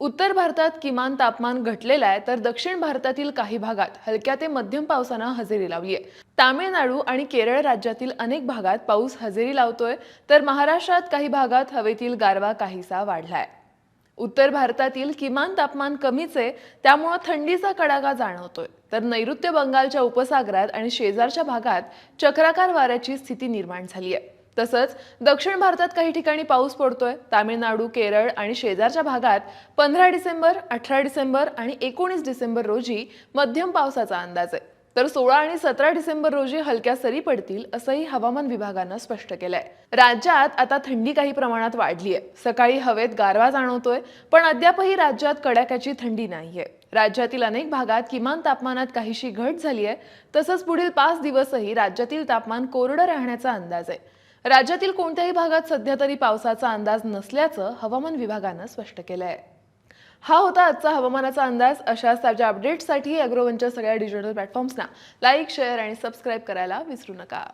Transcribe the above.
उत्तर भारतात किमान तापमान घटलेलं आहे तर दक्षिण भारतातील काही भागात हलक्या ते मध्यम पावसानं हजेरी लावली आहे. तामिळनाडू आणि केरळ राज्यातील अनेक भागात पाऊस हजेरी लावतोय तर महाराष्ट्रात काही भागात हवेतील गारवा काहीसा वाढलाय. उत्तर भारतातील किमान तापमान कमीच आहे त्यामुळं थंडीचा कडाका जाणवतोय. तर नैऋत्य बंगालच्या उपसागरात आणि शेजारच्या भागात चक्राकार वाऱ्याची स्थिती निर्माण झाली आहे. तसंच दक्षिण भारतात काही ठिकाणी पाऊस पडतोय. तामिळनाडू केरळ आणि शेजारच्या भागात पंधरा डिसेंबर अठरा डिसेंबर आणि एकोणीस डिसेंबर रोजी मध्यम पावसाचा अंदाज आहे. तर सोळा आणि सतरा डिसेंबर रोजी हलक्या सरी पडतील असंही हवामान विभागानं स्पष्ट केलंय. राज्यात आता थंडी काही प्रमाणात वाढली आहे सकाळी हवेत गारवा जाणवतोय पण अद्यापही राज्यात कडाक्याची थंडी नाहीये. राज्यातील अनेक भागात किमान तापमानात काहीशी घट झाली आहे तसंच पुढील पाच दिवसही राज्यातील तापमान कोरडं राहण्याचा अंदाज आहे. राज्यातील कोणत्याही भागात सध्या तरी पावसाचा अंदाज नसल्याचं हवामान विभागानं स्पष्ट केलं आहे हा होता आजचा हवामानाचा अंदाज. अशाच ताज्या अपडेट्ससाठी अॅग्रोवनच्या सगळ्या डिजिटल प्लॅटफॉर्म्सना लाईक शेअर आणि सबस्क्राईब करायला विसरू नका.